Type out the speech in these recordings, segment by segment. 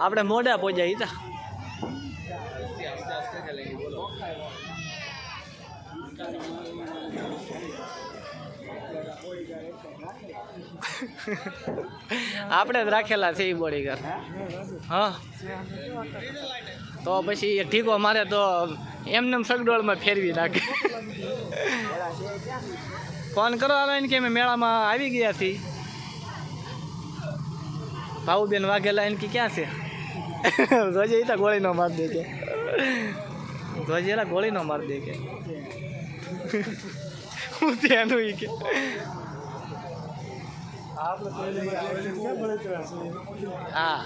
આપણે મોડા પહોંચ્યા હતા આપણે જ રાખેલા છે એ બોડીગાર્ડ હા. તો પછી એ ઠીકો મારે તો એમને એમ સગડોળમાં ફેરવી નાખે. ફોન કરો આવે કે અમે મેળામાં આવી ગયા છીએ. ભાઉબેન વાઘેલા એને કે ક્યાં છે? જોજે એ તો ગોળી નો માર દે કે. જોજે, એલા ગોળી નો માર દે કે. હું ત્યાંનું ઈ કે. હા.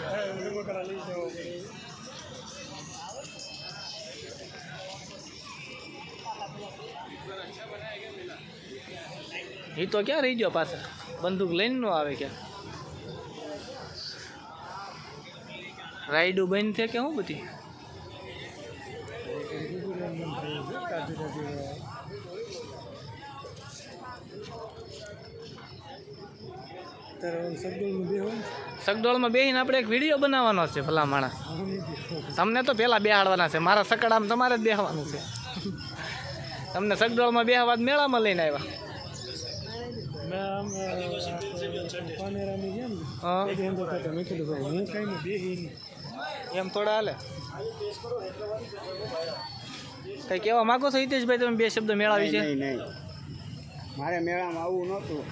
એ તો ક્યાં રહી ગયો પાછા? બંદૂક લઈને નો આવે ક્યાં? રાઈડું બંધ છે કે શું બધી? સગડોળમાં બેહીને આપણે એક વીડિયો બનાવવાનો છે ભલા માણસ. તમને તો પહેલાં બેહાડવાના છે મારા સકડામાં તમારે જ બેહવાનું છે. તમને સગડોળમાં બેહવા મેળામાં લઈને આવ્યા. હા. એમ થોડા હાલે. કઈ કહેવા માગો છો હિતેશભાઈ તમે બે શબ્દ મેળા વિશે નહીં મારે મેળામાં આવવું નહોતું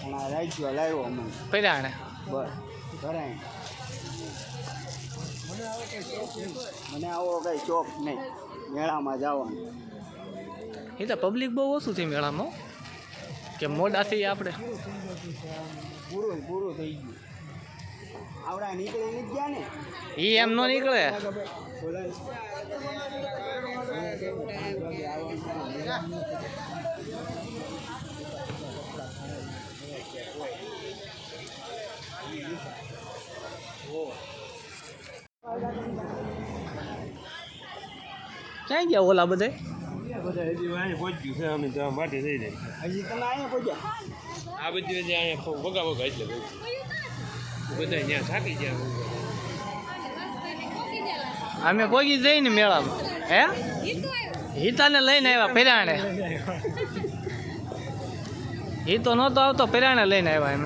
પણ આ રાજ્યો લાવ્યો અમને. પર્યાણે બસ કરાય મને આવો કઈ શોખ નહીં મેળામાં જવાનું એ તો પબ્લિક બહુ ઓછું છે મેળામાં. કે મોડાથી આપણે. પૂરું પૂરું થઈ ગયું. આવડા નીકળે નથી ગયા ને. એ એમ નો નીકળે. ક્યાં ગયા ઓલા બધે? હજી તમે અહીંયા પહોંચ્યા? આ બધી જે અહીંયા ભોગા ભોગા એટલે. બધા ત્યાં થાકી ગયા અમે પોગી જઈને મેળામાં. હે? હિતાને લઈને આવ્યા, પેરાણે. એ તો નહોતો આવતો, પેરાણે લઈને આવ્યા એમ.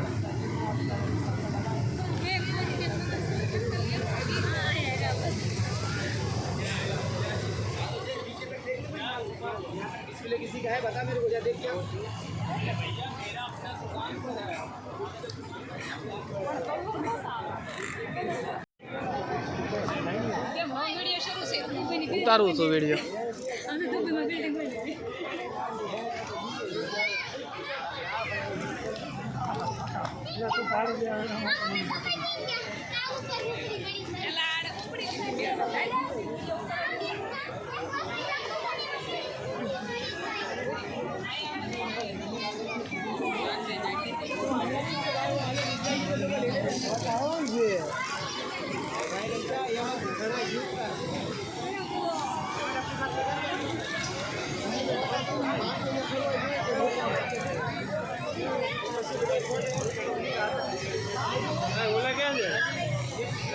ઉતારવું છું વીડિયો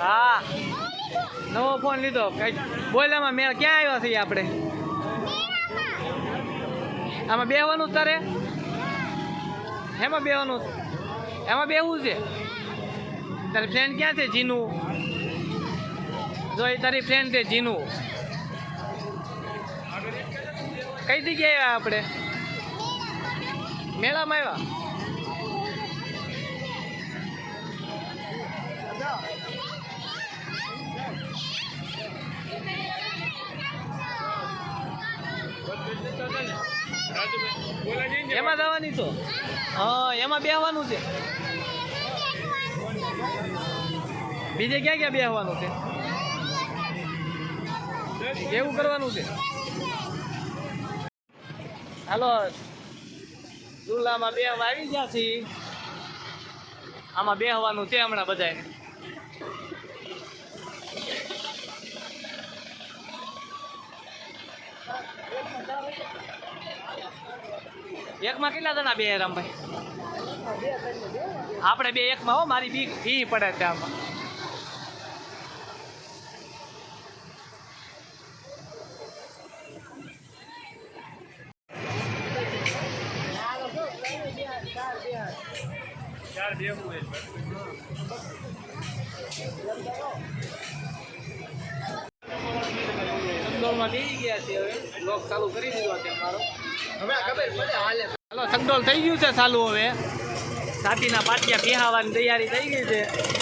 હા. નવો ફોન લીધો. કઈ બોલામાં મેળ ક્યાં આવ્યા છીએ આપણે? આમાં બેહવાનું તારે? એમાં બેહવાનું એમાં બેહવું છે? તારી ફ્રેન્ડ ક્યાં છે, જીનું? જો એ તારી ફ્રેન્ડ છે, જીનુ. કઈ જગ્યાએ આવ્યા આપણે? મેળામાં આવ્યા? એમાં જવાની છો? હા, એમાં બેહવાનું છે. બીજે ક્યાં ક્યાં બેહવાનું છે? એવું કરવાનું છે? હાલો. ચૂલામાં બે આવી ગયા છીએ. આમાં બેહવાનું છે હમણાં બધાને એકમાં કેટલા જણા બે રામભાઈ? આપણે બે એકમાં હો, મારી બી ફી પડે છે આમાં. ગયા છે હવે. લોક ચાલુ કરી દીધો છે મારો હાલે. થઈ ગયું છે ચાલુ હવે. સાતીના પાટિયા પીહાવાની તૈયારી થઈ ગઈ છે.